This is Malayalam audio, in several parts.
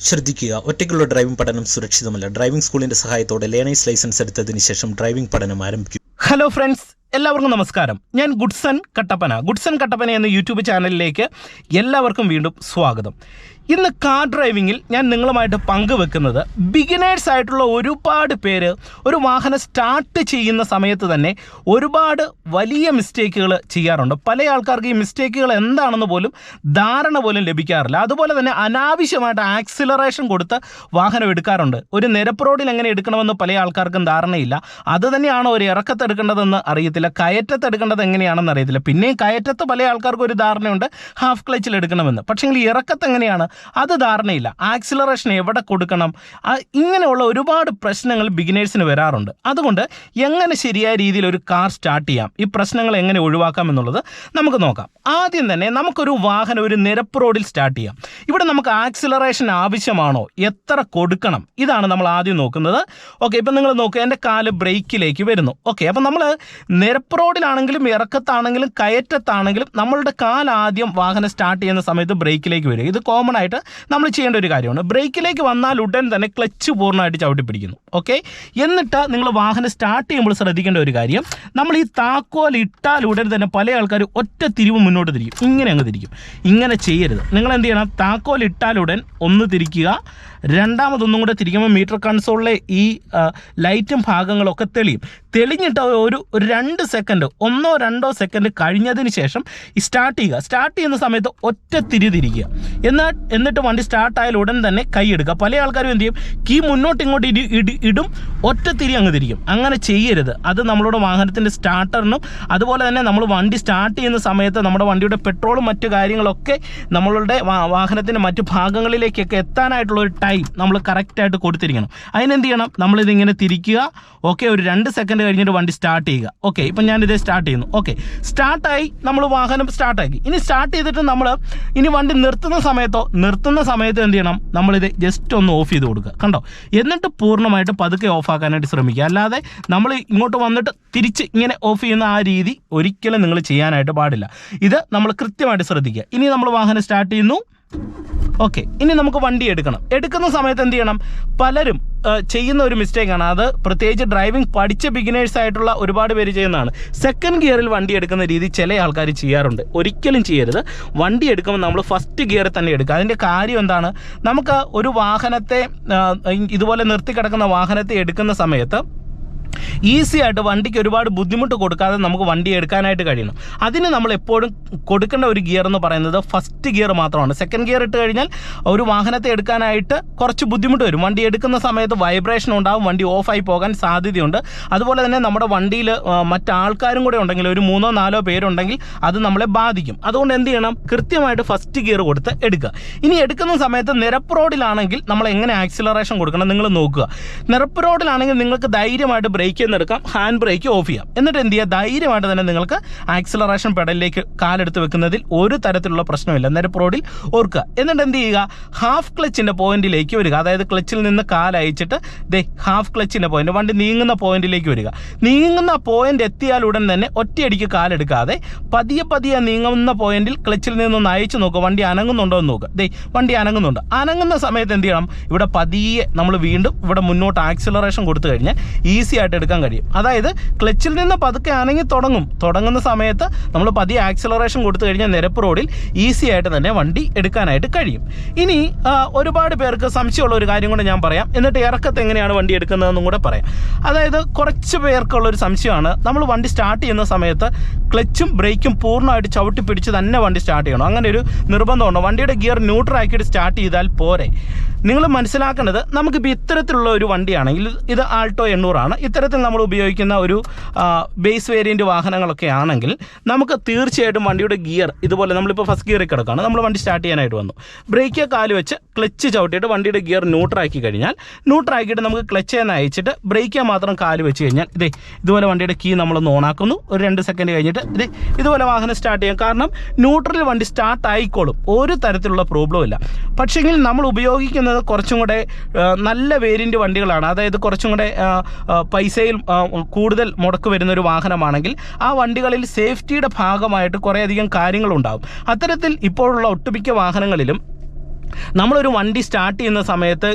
ശ്രദ്ധിക്കുക. ഒറ്റയ്ക്കുള്ള ഡ്രൈവിംഗ് പഠനം സുരക്ഷിതമല്ല. ഡ്രൈവിംഗ് സ്കൂളിന്റെ സഹായത്തോടെ ലേണേഴ്സ് ലൈസൻസ് എടുത്തതിന് ശേഷം ഡ്രൈവിംഗ് പഠനം ആരംഭിക്കും. ഹലോ ഫ്രണ്ട്സ് എല്ലാവർക്കും നമസ്കാരം. ഞാൻ ഗുഡ്സൺ കട്ടപ്പന. ഗുഡ്സൺ കട്ടപ്പന എന്ന യൂട്യൂബ് ചാനലിലേക്ക് എല്ലാവർക്കും വീണ്ടും സ്വാഗതം. ഇന്ന് കാർ ഡ്രൈവിങ്ങിൽ ഞാൻ നിങ്ങളുമായിട്ട് പങ്കുവെക്കുന്നത് ബിഗിനേഴ്സ് ആയിട്ടുള്ള ഒരുപാട് പേര് ഒരു വാഹനം സ്റ്റാർട്ട് ചെയ്യുന്ന സമയത്ത് തന്നെ ഒരുപാട് വലിയ മിസ്റ്റേക്കുകൾ ചെയ്യാറുണ്ട്. പല ആൾക്കാർക്ക് ഈ മിസ്റ്റേക്കുകൾ എന്താണെന്ന് പോലും ധാരണ പോലും ലഭിക്കാറില്ല. അതുപോലെ തന്നെ അനാവശ്യമായിട്ട് ആക്സിലറേഷൻ കൊടുത്ത് വാഹനം എടുക്കാറുണ്ട്. ഒരു നിരപ്പ് റോഡിൽ എങ്ങനെ എടുക്കണമെന്ന് പല ആൾക്കാർക്കും ധാരണയില്ല. അത് തന്നെയാണ് ഒരു ഇറക്കത്ത് എടുക്കേണ്ടതെന്ന് അറിയത്തില്ല. കയറ്റത്ത് എടുക്കേണ്ടത് എങ്ങനെയാണെന്ന് അറിയത്തില്ല. പിന്നെയും കയറ്റത്ത് പല ആൾക്കാർക്കും ഒരു ധാരണയുണ്ട്. ഹാഫ് ക്ലച്ചിൽ എടുക്കണമെന്ന്. പക്ഷേ ഇറക്കത്ത് എങ്ങനെയാണ്? അത് ധാരണയില്ല. ആക്സിലറേഷൻ എവിടെ കൊടുക്കണം? ഇങ്ങനെയുള്ള ഒരുപാട് പ്രശ്നങ്ങൾ ബിഗിനേഴ്സിന് വരാറുണ്ട്. അതുകൊണ്ട് എങ്ങനെ ശരിയായ രീതിയിൽ ഒരു കാർ സ്റ്റാർട്ട് ചെയ്യാം? ഈ പ്രശ്നങ്ങൾ എങ്ങനെ ഒഴിവാക്കാം എന്നുള്ളത് നമുക്ക് നോക്കാം. ആദ്യം തന്നെ നമുക്കൊരു വാഹനം ഒരു നിരപ്പ് റോഡിൽ സ്റ്റാർട്ട് ചെയ്യാം. ഇവിടെ നമുക്ക് ആക്സിലറേഷൻ ആവശ്യമാണോ? എത്ര കൊടുക്കണം? ഇതാണ് നമ്മൾ ആദ്യം നോക്കുന്നത്. ഓക്കെ ഇപ്പം നിങ്ങൾ നോക്കുക എന്റെ കാൽ ബ്രേക്കിലേക്ക് വരുന്നു. ഓക്കെ അപ്പം നമ്മൾ നിരപ്പ് റോഡിലാണെങ്കിലും ഇറക്കത്താണെങ്കിലും കയറ്റത്താണെങ്കിലും നമ്മളുടെ കാൽ ആദ്യം വാഹനം സ്റ്റാർട്ട് ചെയ്യുന്ന സമയത്ത് ബ്രേക്കിലേക്ക് വരും ഇത് കോമൺ ആയിട്ട് നമ്മൾ ചെയ്യേണ്ട ഒരു കാര്യമാണ്. ബ്രേക്കിലേക്ക് വന്നാൽ ഉടൻ തന്നെ ക്ലച്ച് പൂർണമായിട്ട് ചവിട്ടി പിടിക്കുന്നു ഓക്കെ എന്നിട്ട് നിങ്ങൾ വാഹനം സ്റ്റാർട്ട് ചെയ്യുമ്പോൾ ശ്രദ്ധിക്കേണ്ട ഒരു കാര്യം നമ്മൾ ഈ താക്കോൽ ഇട്ടാൽ ഉടൻ തന്നെ പല ആൾക്കാർ ഒറ്റ തിരിവ് മുന്നോട്ട് തിരിക്കും. ഇങ്ങനെ അങ്ങ് തിരിക്കും. ഇങ്ങനെ ചെയ്യരുത്. നിങ്ങൾ എന്ത് ചെയ്യണം? താക്കോൽ ഇട്ടാലുടൻ ഒന്ന് തിരിക്കുക. രണ്ടാമതൊന്നും കൂടെ തിരിക്കുമ്പോൾ മീറ്റർ കൺസോളിലെ ഈ ലൈറ്റും ഭാഗങ്ങളൊക്കെ തെളിയും. തെളിഞ്ഞിട്ട് ഒരു രണ്ട് സെക്കൻഡ് ഒന്നോ രണ്ടോ സെക്കൻഡ് കഴിഞ്ഞതിന് ശേഷം സ്റ്റാർട്ട് ചെയ്യുക. സ്റ്റാർട്ട് ചെയ്യുന്ന സമയത്ത് ഒറ്റ തിരി തിരിക്കുക. എന്നാൽ എന്നിട്ട് വണ്ടി സ്റ്റാർട്ടായാൽ ഉടൻ തന്നെ കൈ എടുക്കുക. പല ആൾക്കാരും എന്ത് ചെയ്യും? കീ മുന്നോട്ട് ഇങ്ങോട്ട് ഇടി ഇടി ഒറ്റ തിരി അങ്ങ് തിരിക്കും. അങ്ങനെ ചെയ്യരുത്. അത് നമ്മളുടെ വാഹനത്തിന്റെ സ്റ്റാർട്ടറിനും അതുപോലെ തന്നെ നമ്മൾ വണ്ടി സ്റ്റാർട്ട് ചെയ്യുന്ന സമയത്ത് നമ്മുടെ വണ്ടിയുടെ പെട്രോളും മറ്റു കാര്യങ്ങളൊക്കെ നമ്മളുടെ വാഹനത്തിന്റെ മറ്റു ഭാഗങ്ങളിലേക്കൊക്കെ എത്താനായിട്ടുള്ള ഒരു ടൈം നമ്മൾ കറക്റ്റായിട്ട് കൊടുത്തിരിക്കണം. അതിനെന്ത് ചെയ്യണം? നമ്മളിതിങ്ങനെ തിരിക്കുക. ഓക്കെ ഒരു രണ്ട് സെക്കൻഡ് കഴിഞ്ഞിട്ട് വണ്ടി സ്റ്റാർട്ട് ചെയ്യുക. ഓക്കെ ഇപ്പം ഞാനിത് സ്റ്റാർട്ട് ചെയ്യുന്നു. ഓക്കെ സ്റ്റാർട്ടായി നമ്മൾ വാഹനം സ്റ്റാർട്ടാക്കി ഇനി സ്റ്റാർട്ട് ചെയ്തിട്ട് നമ്മൾ ഇനി വണ്ടി നിർത്തുന്ന സമയത്തോ നിർത്തുന്ന സമയത്ത് എന്ത് ചെയ്യണം? നമ്മളിത് ജസ്റ്റ് ഒന്ന് ഓഫ് ചെയ്ത് കൊടുക്കുക. കണ്ടോ? എന്നിട്ട് പൂർണമായിട്ട് പതുക്കെ ഓഫ് ആക്കാനായിട്ട് ശ്രമിക്കുക. അല്ലാതെ നമ്മൾ ഇങ്ങോട്ട് വന്നിട്ട് തിരിച്ച് ഇങ്ങനെ ഓഫ് ചെയ്യുന്ന ആ രീതി ഒരിക്കലും നിങ്ങൾ ചെയ്യാനായിട്ട് പാടില്ല. ഇത് നമ്മൾ കൃത്യമായിട്ട് ശ്രദ്ധിക്കുക. ഇനി നമ്മൾ വാഹനം സ്റ്റാർട്ട് ചെയ്യുന്നു. ഓക്കെ ഇനി നമുക്ക് വണ്ടി എടുക്കണം. എടുക്കുന്ന സമയത്ത് എന്ത് ചെയ്യണം? പലരും ചെയ്യുന്ന ഒരു മിസ്റ്റേക്കാണ് അത് പ്രത്യേകിച്ച് ഡ്രൈവിംഗ് പഠിച്ച ബിഗിനേഴ്സ് ആയിട്ടുള്ള ഒരുപാട് പേര് ചെയ്യുന്നതാണ്. സെക്കൻഡ് ഗിയറിൽ വണ്ടി എടുക്കുന്ന രീതി ചില ആൾക്കാർ ചെയ്യാറുണ്ട്. ഒരിക്കലും ചെയ്യരുത്. വണ്ടി എടുക്കുമ്പോൾ നമ്മൾ ഫസ്റ്റ് ഗിയറിൽ തന്നെ എടുക്കുക. അതിന്റെ കാര്യം എന്താണ്? നമുക്ക് ഒരു വാഹനത്തെ ഇതുപോലെ നിർത്തി കിടക്കുന്ന വാഹനത്തെ എടുക്കുന്ന സമയത്ത് ഈസി ആയിട്ട് വണ്ടിക്ക് ഒരുപാട് ബുദ്ധിമുട്ട് കൊടുക്കാതെ നമുക്ക് വണ്ടി എടുക്കാനായിട്ട് കഴിയണം. അതിന് നമ്മൾ എപ്പോഴും കൊടുക്കേണ്ട ഒരു ഗിയർ എന്ന് പറയുന്നത് ഫസ്റ്റ് ഗിയർ മാത്രമാണ്. സെക്കൻഡ് ഗിയർ ഇട്ട് കഴിഞ്ഞാൽ ഒരു വാഹനത്തെ എടുക്കാനായിട്ട് കുറച്ച് ബുദ്ധിമുട്ട് വരും. വണ്ടി എടുക്കുന്ന സമയത്ത് വൈബ്രേഷൻ ഉണ്ടാവും വണ്ടി ഓഫായി പോകാൻ സാധ്യതയുണ്ട്. അതുപോലെ തന്നെ നമ്മുടെ വണ്ടിയിൽ മറ്റാൾക്കാരും കൂടെ ഉണ്ടെങ്കിൽ ഒരു മൂന്നോ നാലോ പേരുണ്ടെങ്കിൽ അത് നമ്മളെ ബാധിക്കും. അതുകൊണ്ട് എന്ത് ചെയ്യണം? കൃത്യമായിട്ട് ഫസ്റ്റ് ഗിയർ കൊടുത്ത് എടുക്കുക. ഇനി എടുക്കുന്ന സമയത്ത് നിരപ്പ് റോഡിലാണെങ്കിൽ നമ്മൾ എങ്ങനെ ആക്സിലറേഷൻ കൊടുക്കണം? നിങ്ങൾ നോക്കുക. നിരപ്പ് റോഡിലാണെങ്കിൽ നിങ്ങൾക്ക് ധൈര്യമായിട്ട് ബ്രേക്ക് എടുക്കാം ഹാൻഡ് ബ്രേക്ക് ഓഫ് ചെയ്യാം. എന്നിട്ട് എന്ത് ചെയ്യുക ധൈര്യമായിട്ട് തന്നെ നിങ്ങൾക്ക് ആക്സിലറേഷൻ പെഡലിലേക്ക് കാലെടുത്ത് വെക്കുന്നതിൽ ഒരു തരത്തിലുള്ള പ്രശ്നമില്ല. നിരപ്പ് റോഡിൽ ഓർക്കുക. എന്നിട്ട് എന്ത് ചെയ്യുക? ഹാഫ് ക്ലച്ചിന്റെ പോയിന്റിലേക്ക് വരിക. അതായത് ക്ലച്ചിൽ നിന്ന് കാലയച്ചിട്ട് ദേ ഹാഫ് ക്ലച്ചിന്റെ പോയിന്റ് വണ്ടി നീങ്ങുന്ന പോയിന്റിലേക്ക് വരിക. നീങ്ങുന്ന പോയിന്റ് എത്തിയാൽ ഉടൻ തന്നെ ഒറ്റയടിക്ക് കാലെടുക്കാതെ പതിയെ പതിയെ നീങ്ങുന്ന പോയിന്റിൽ ക്ലച്ചിൽ നിന്നൊന്ന് അയച്ചു നോക്കുക. വണ്ടി അനങ്ങുന്നുണ്ടോ എന്ന് നോക്കുക. ദേ വണ്ടി അനങ്ങുന്നുണ്ട്. അനങ്ങുന്ന സമയത്ത് എന്ത് ചെയ്യണം? ഇവിടെ പതിയെ നമ്മൾ വീണ്ടും ഇവിടെ മുന്നോട്ട് ആക്സിലറേഷൻ കൊടുത്തു കഴിഞ്ഞാൽ ഈസി എടുക്കാൻ കഴിയും. അതായത് ക്ലച്ചിൽ നിന്ന് പതുക്കെ ആണെങ്കിൽ തുടങ്ങും. തുടങ്ങുന്ന സമയത്ത് നമ്മൾ പതിയെ ആക്സിലറേഷൻ കൊടുത്തു കഴിഞ്ഞാൽ നിരപ്പ് റോഡിൽ ഈസി ആയിട്ട് തന്നെ വണ്ടി എടുക്കാനായിട്ട് കഴിയും. ഇനി ഒരുപാട് പേർക്ക് സംശയമുള്ള ഒരു കാര്യം കൂടെ ഞാൻ പറയാം. എന്നിട്ട് ഇറക്കത്ത് എങ്ങനെയാണ് വണ്ടി എടുക്കുന്നതെന്നും കൂടെ പറയാം. അതായത് കുറച്ച് പേർക്കുള്ള ഒരു സംശയമാണ്. നമ്മൾ വണ്ടി സ്റ്റാർട്ട് ചെയ്യുന്ന സമയത്ത് ക്ലച്ചും ബ്രേക്കും പൂർണമായിട്ട് ചവിട്ടി പിടിച്ച് തന്നെ വണ്ടി സ്റ്റാർട്ട് ചെയ്യണം. അങ്ങനെ ഒരു നിർബന്ധമുണ്ട്? വണ്ടിയുടെ ഗിയർ ന്യൂട്രൽ ആക്കിയിട്ട് സ്റ്റാർട്ട് ചെയ്താൽ പോരെ. നിങ്ങൾ മനസ്സിലാക്കേണ്ടത് നമുക്കിപ്പോൾ ഇത്തരത്തിലുള്ള ഒരു വണ്ടിയാണെങ്കിൽ ഇത് ആൾട്ടോ എണ്ണൂറാണ്. ഇത്തരത്തിൽ നമ്മൾ ഉപയോഗിക്കുന്ന ഒരു ബേസ് വേരിയന്റ് വാഹനങ്ങളൊക്കെ ആണെങ്കിൽ നമുക്ക് തീർച്ചയായിട്ടും വണ്ടിയുടെ ഗിയർ ഇതുപോലെ നമ്മളിപ്പോൾ ഫസ്റ്റ് ഗിയറിൽ കിടക്കുകയാണ് നമ്മൾ വണ്ടി സ്റ്റാർട്ട് ചെയ്യാനായിട്ട് വന്നു. ബ്രേക്ക് കാൽ വെച്ച് ക്ലച്ച് ചവിട്ടിയിട്ട് വണ്ടിയുടെ ഗിയർ ന്യൂട്രാക്കി കഴിഞ്ഞാൽ ന്യൂട്രാക്കിയിട്ട് നമുക്ക് ക്ലച്ച് എന്ന് അയച്ചിട്ട് ബ്രേക്ക് മാത്രം കാൽ വെച്ച് കഴിഞ്ഞാൽ ഇതേ ഇതുപോലെ വണ്ടിയുടെ കീ നമ്മളൊന്ന് ഓണാക്കുന്നു ഒരു രണ്ട് സെക്കൻഡ് കഴിഞ്ഞിട്ട് ഇതേ ഇതുപോലെ വാഹനം സ്റ്റാർട്ട് ചെയ്യാം. കാരണം ന്യൂട്രൽ വണ്ടി സ്റ്റാർട്ട് ആയിക്കോളും. ഒരു തരത്തിലുള്ള പ്രോബ്ലം ഇല്ല. പക്ഷേങ്കിൽ നമ്മൾ ഉപയോഗിക്കുന്നത് കുറച്ചും കൂടെ നല്ല വേരിയന്റ് വണ്ടികളാണ്. അതായത് കുറച്ചും കൂടെ ആ, പൈസയിൽ കൂടുതൽ മുടക്ക് വരുന്ന ഒരു വാഹനമാണെങ്കിൽ ആ വണ്ടികളിൽ സേഫ്റ്റിയുടെ ഭാഗമായിട്ട് കുറേയധികം കാര്യങ്ങളുണ്ടാകും അത്തരത്തിൽ ഇപ്പോഴുള്ള ഒട്ടുമിക്ക വാഹനങ്ങളിലും നമ്മളൊരു വണ്ടി സ്റ്റാർട്ട് ചെയ്യുന്ന സമയത്ത്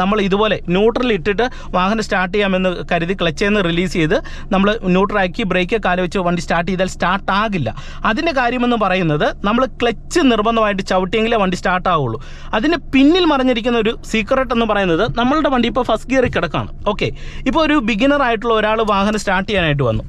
നമ്മൾ ഇതുപോലെ ന്യൂട്രൽ ഇട്ടിട്ട് വാഹനം സ്റ്റാർട്ട് ചെയ്യാമെന്ന് കരുതി ക്ലച്ചിൽ നിന്ന് റിലീസ് ചെയ്ത് നമ്മൾ ന്യൂട്രലാക്കി ബ്രേക്ക് കാല വെച്ച് വണ്ടി സ്റ്റാർട്ട് ചെയ്താൽ സ്റ്റാർട്ട് ആകില്ല. അതിന്റെ കാര്യമെന്ന് പറയുന്നത് നമ്മൾ ക്ലച്ച് നിർബന്ധമായിട്ട് ചവിട്ടിയെങ്കിലേ വണ്ടി സ്റ്റാർട്ട് ആവുള്ളൂ. അതിന് പിന്നിൽ മറിഞ്ഞിരിക്കുന്ന ഒരു സീക്രട്ട് എന്ന് പറയുന്നത് നമ്മളുടെ വണ്ടി ഇപ്പോൾ ഫസ്റ്റ് ഗിയറിൽ കിടക്കാണ്. ഓക്കെ ഇപ്പോൾ ഒരു ബിഗിനർ ആയിട്ടുള്ള ഒരാൾ വാഹനം സ്റ്റാർട്ട് ചെയ്യാനായിട്ട് വന്നു.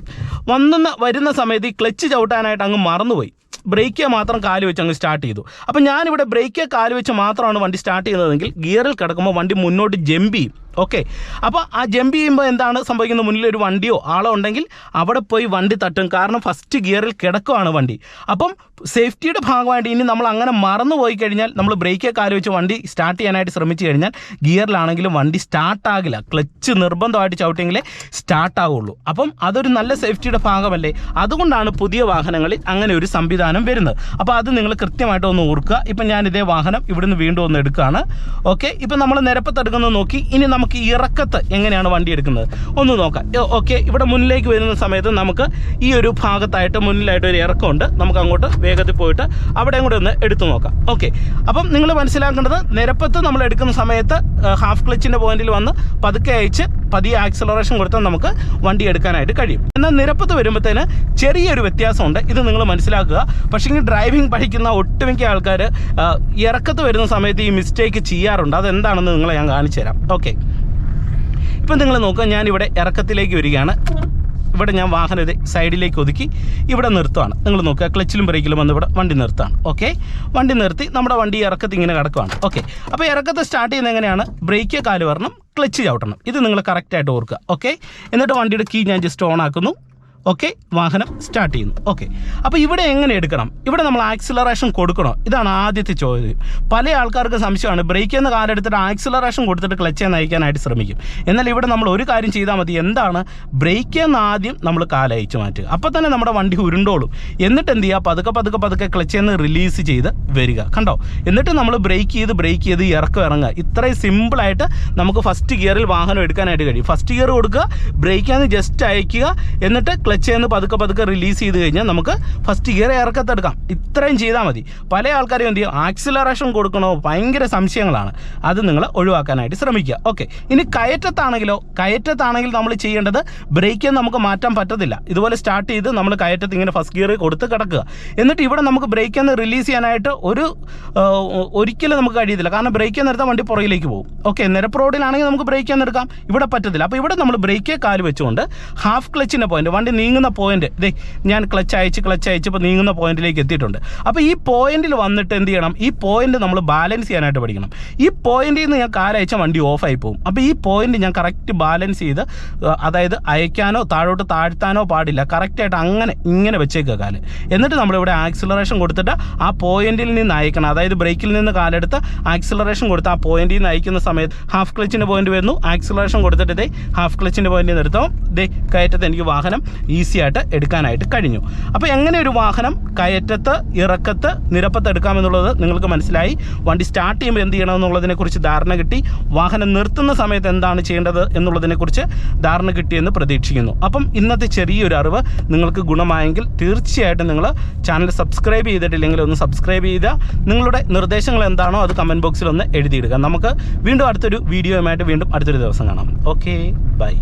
വന്നു വരുന്ന സമയത്ത് ഈ ക്ലച്ച് ചവിട്ടാനായിട്ട് അങ്ങ് മറന്നുപോയി. ബ്രേക്ക് മാത്രം കാൽ വെച്ച് അങ്ങ് സ്റ്റാർട്ട് ചെയ്തു. അപ്പോൾ ഞാനിവിടെ ബ്രേക്കേ കാൽ വെച്ച് മാത്രമാണ് വണ്ടി സ്റ്റാർട്ട് ചെയ്യുന്നതെങ്കിൽ ഗിയറിൽ കിടക്കുമ്പോൾ വണ്ടി മുന്നോട്ട് ജമ്പ് ചെയ്യും. ഓക്കെ. അപ്പോൾ ആ ജമ്പ് ചെയ്യുമ്പോൾ എന്താണ് സംഭവിക്കുന്നത്? മുന്നിൽ ഒരു വണ്ടിയോ ആളോ ഉണ്ടെങ്കിൽ അവിടെ പോയി വണ്ടി തട്ടും. കാരണം ഫസ്റ്റ് ഗിയറിൽ കിടക്കുവാണ് വണ്ടി. അപ്പം സേഫ്റ്റിയുടെ ഭാഗമായിട്ട് ഇനി നമ്മൾ അങ്ങനെ മറന്നു പോയി കഴിഞ്ഞാൽ നമ്മൾ ബ്രേക്കൊക്കെ ആലോചിച്ച് വണ്ടി സ്റ്റാർട്ട് ചെയ്യാനായിട്ട് ശ്രമിച്ചു കഴിഞ്ഞാൽ ഗിയറിലാണെങ്കിലും വണ്ടി സ്റ്റാർട്ടാകില്ല ക്ലച്ച് നിർബന്ധമായിട്ട് ചവിട്ടിയെങ്കിലേ സ്റ്റാർട്ടാവുള്ളൂ അപ്പം അതൊരു നല്ല സേഫ്റ്റിയുടെ ഭാഗമല്ലേ? അതുകൊണ്ടാണ് പുതിയ വാഹനങ്ങളിൽ അങ്ങനെ ഒരു സംവിധാനം വരുന്നത്. അപ്പോൾ അത് നിങ്ങൾ കൃത്യമായിട്ട് ഒന്ന് ഓർക്കുക. ഇപ്പം ഞാൻ ഇതേ വാഹനം ഇവിടുന്ന് വീണ്ടും ഒന്ന് എടുക്കുകയാണ്. ഓക്കെ. ഇപ്പം നമ്മൾ നിരപ്പത്തെടുക്കുന്നത് നോക്കി. ഇനി നമുക്ക് ഇറക്കത്ത് എങ്ങനെയാണ് വണ്ടി എടുക്കുന്നത്? ഒന്ന് നോക്കാം. ഓക്കെ ഇവിടെ മുന്നിലേക്ക് വരുന്ന സമയത്ത് നമുക്ക് ഈ ഒരു ഭാഗത്തായിട്ട് മുന്നിലായിട്ട് ഒരു ഇറക്കമുണ്ട്. നമുക്ക് അങ്ങോട്ട് വേഗത്തിൽ പോയിട്ട് അവിടെ കൂടെ ഒന്ന് എടുത്തു നോക്കാം. ഓക്കെ അപ്പം നിങ്ങൾ മനസ്സിലാക്കേണ്ടത് നിരപ്പത്ത് നമ്മൾ എടുക്കുന്ന സമയത്ത് ഹാഫ് ക്ലച്ചിന്റെ പോയിന്റിൽ വന്ന് പതുക്കെ അയച്ച് പതിയെ ആക്സലറേഷൻ കൊടുത്താൽ നമുക്ക് വണ്ടി എടുക്കാനായിട്ട് കഴിയും. എന്നാൽ നിരപ്പത്ത് വരുമ്പോഴത്തേന് ചെറിയൊരു വ്യത്യാസമുണ്ട്. ഇത് നിങ്ങൾ മനസ്സിലാക്കുക. പക്ഷേ ഈ ഡ്രൈവിംഗ് പഠിക്കുന്ന ഒട്ടുമിക്ക ആൾക്കാർ ഇറക്കത്ത് വരുന്ന സമയത്ത് ഈ മിസ്റ്റേക്ക് ചെയ്യാറുണ്ട്. അതെന്താണെന്ന് നിങ്ങളെ ഞാൻ കാണിച്ചു തരാം ഓക്കെ. ഇപ്പം നിങ്ങൾ നോക്കുക ഞാൻ ഇവിടെ ഇറക്കത്തിലേക്ക് വരികയാണ്. ഇവിടെ ഞാൻ വാഹനം ഇത് സൈഡിലേക്ക് ഒതുക്കി ഇവിടെ നിർത്തുവാണ്. നിങ്ങൾ നോക്കുക ക്ലച്ചിലും ബ്രേക്കിലും വന്ന് ഇവിടെ വണ്ടി നിർത്തുകയാണ് ഓക്കെ? വണ്ടി നിർത്തി നമ്മുടെ വണ്ടി ഇറക്കത്ത് ഇങ്ങനെ കിടക്കുവാണ്. ഓക്കെ? അപ്പോൾ ഇറക്കത്ത് സ്റ്റാർട്ട് ചെയ്യുന്നത് എങ്ങനെയാണ്? ബ്രേക്ക് കാൽ വരണം ക്ലച്ച് ചവിട്ടണം. ഇത് നിങ്ങൾ കറക്റ്റായിട്ട് ഓർക്കുക. ഓക്കെ? എന്നിട്ട് വണ്ടിയുടെ കീ ഞാൻ ജസ്റ്റ് ഓൺ ആക്കുന്നു. ഓക്കെ? വാഹനം സ്റ്റാർട്ട് ചെയ്യുന്നു. ഓക്കെ. അപ്പോൾ ഇവിടെ എങ്ങനെ എടുക്കണം? ഇവിടെ നമ്മൾ ആക്സിലറേഷൻ കൊടുക്കണോ? ഇതാണ് ആദ്യത്തെ ചോദ്യം. പല ആൾക്കാർക്ക് സംശയമാണ്. ബ്രേക്ക് എന്ന കാലെടുത്തിട്ട് ആക്സിലറേഷൻ കൊടുത്തിട്ട് ക്ലച്ചെ നയിക്കാനായിട്ട് ശ്രമിക്കും. എന്നാൽ ഇവിടെ നമ്മൾ ഒരു കാര്യം ചെയ്താൽ മതി. എന്താണ്? ബ്രേക്ക് എന്ന് ആദ്യം നമ്മൾ കാലയച്ച് മാറ്റുക. അപ്പോൾ തന്നെ നമ്മുടെ വണ്ടി ഉരുണ്ടോളും. എന്നിട്ട് എന്ത് ചെയ്യുക? പതുക്കെ പതുക്കെ പതുക്കെ ക്ലച്ച് നിന്ന് റിലീസ് ചെയ്ത് വരിക. കണ്ടോ? എന്നിട്ട് നമ്മൾ ബ്രേക്ക് ചെയ്ത് ബ്രേക്ക് ചെയ്ത് ഇറക്കം ഇറങ്ങുക. ഇത്രയും സിമ്പിളായിട്ട് നമുക്ക് ഫസ്റ്റ് ഗിയറിൽ വാഹനം എടുക്കാനായിട്ട് കഴിയും. ഫസ്റ്റ് ഗിയർ കൊടുക്കുക ബ്രേക്കിൽ നിന്ന് ജസ്റ്റ് അയക്കുക. എന്നിട്ട് ക്ലച്ചിൽ നിന്ന് പതുക്കെ പതുക്കെ റിലീസ് ചെയ്ത് കഴിഞ്ഞാൽ നമുക്ക് ഫസ്റ്റ് ഗിയർ ഇറക്കത്തെടുക്കാം ഇത്രയും ചെയ്താൽ മതി. പല ആൾക്കാരും എന്ത് ചെയ്യും? ആക്സിലറേഷൻ കൊടുക്കണോ? ഭയങ്കര സംശയങ്ങളാണ്. അത് നിങ്ങൾ ഒഴിവാക്കാനായിട്ട് ശ്രമിക്കുക. ഓക്കെ ഇനി കയറ്റത്താണെങ്കിലോ കയറ്റത്താണെങ്കിൽ നമ്മൾ ചെയ്യേണ്ടത് ബ്രേക്ക് നമുക്ക് മാറ്റാൻ പറ്റത്തില്ല. ഇതുപോലെ സ്റ്റാർട്ട് ചെയ്ത് നമ്മൾ കയറ്റത്ത് ഇങ്ങനെ ഫസ്റ്റ് ഗിയർ കൊടുത്ത് കിടക്കുക. എന്നിട്ട് ഇവിടെ നമുക്ക് ബ്രേക്ക് എന്ന് റിലീസ് ചെയ്യാനായിട്ട് ഒരു ഒരിക്കലും നമുക്ക് കഴിയത്തില്ല. കാരണം ബ്രേക്ക് നിർത്താൻ വണ്ടി പുറകിലേക്ക് പോകും. ഓക്കെ നിരപ്പ് റോഡിലാണെങ്കിൽ നമുക്ക് ബ്രേക്ക് എടുക്കാം. ഇവിടെ പറ്റത്തില്ല. അപ്പോൾ ഇവിടെ നമ്മൾ ബ്രേക്ക് കാൽ വെച്ചുകൊണ്ട് ഹാഫ് ക്ലച്ചിന്റെ പോയിന്റ് വണ്ടി നീങ്ങുന്ന പോയിന്റ് ദേ ഞാൻ ക്ലച്ച് അയച്ച് ക്ലച്ച് അയച്ച് ഇപ്പോൾ നീങ്ങുന്ന പോയിന്റിലേക്ക് എത്തിയിട്ടുണ്ട്. അപ്പോൾ ഈ പോയിന്റിൽ വന്നിട്ട് എന്ത് ചെയ്യണം? ഈ പോയിന്റ് നമ്മൾ ബാലൻസ് ചെയ്യാനായിട്ട് പഠിക്കണം. ഈ പോയിന്റിൽ നിന്ന് ഞാൻ കാലയച്ച വണ്ടി ഓഫായി പോകും. അപ്പോൾ ഈ പോയിന്റ് ഞാൻ കറക്റ്റ് ബാലൻസ് ചെയ്ത് അതായത് അയക്കാനോ താഴോട്ട് താഴ്ത്താനോ പാടില്ല. കറക്റ്റായിട്ട് അങ്ങനെ ഇങ്ങനെ വെച്ചേക്കുക കാൽ. എന്നിട്ട് നമ്മളിവിടെ ആക്സിലറേഷൻ കൊടുത്തിട്ട് ആ പോയിന്റിൽ നിന്ന് അയക്കണം. അതായത് ബ്രേക്കിൽ നിന്ന് കാലെടുത്ത് ആക്സിലറേഷൻ കൊടുത്ത് ആ പോയിന്റിൽ നിന്ന് അയക്കുന്ന സമയത്ത് ഹാഫ് ക്ലച്ചിന്റെ പോയിന്റ് വരുന്നു. ആക്സിലറേഷൻ കൊടുത്തിട്ട് ഇതേ ഹാഫ് ക്ലച്ചിന്റെ പോയിന്റ് നിർത്തും ഇതേ കയറ്റത്ത് എനിക്ക് വാഹനം ഈസി ആയിട്ട് എടുക്കാനായിട്ട് കഴിഞ്ഞു. അപ്പോൾ എങ്ങനെ ഒരു വാഹനം കയറ്റത്ത് ഇറക്കത്ത് നിരപ്പത്ത് എടുക്കാമെന്നുള്ളത് നിങ്ങൾക്ക് മനസ്സിലായി. വണ്ടി സ്റ്റാർട്ട് ചെയ്യുമ്പോൾ എന്ത് ചെയ്യണം എന്നുള്ളതിനെക്കുറിച്ച് ധാരണ കിട്ടി. വാഹനം നിർത്തുന്ന സമയത്ത് എന്താണ് ചെയ്യേണ്ടത് എന്നുള്ളതിനെക്കുറിച്ച് ധാരണ കിട്ടിയെന്ന് പ്രതീക്ഷിക്കുന്നു. അപ്പം ഇന്നത്തെ ചെറിയൊരു അറിവ് നിങ്ങൾക്ക് ഗുണമായെങ്കിൽ തീർച്ചയായിട്ടും നിങ്ങൾ ചാനൽ സബ്സ്ക്രൈബ് ചെയ്തിട്ടില്ലെങ്കിൽ ഒന്ന് സബ്സ്ക്രൈബ് ചെയ്യുക നിങ്ങളുടെ നിർദ്ദേശങ്ങൾ എന്താണോ അത് കമന്റ് ബോക്സിൽ ഒന്ന് എഴുതിയിടുക. നമുക്ക് വീണ്ടും അടുത്തൊരു വീഡിയോയുമായിട്ട് വീണ്ടും അടുത്തൊരു ദിവസം കാണാം. Okay bye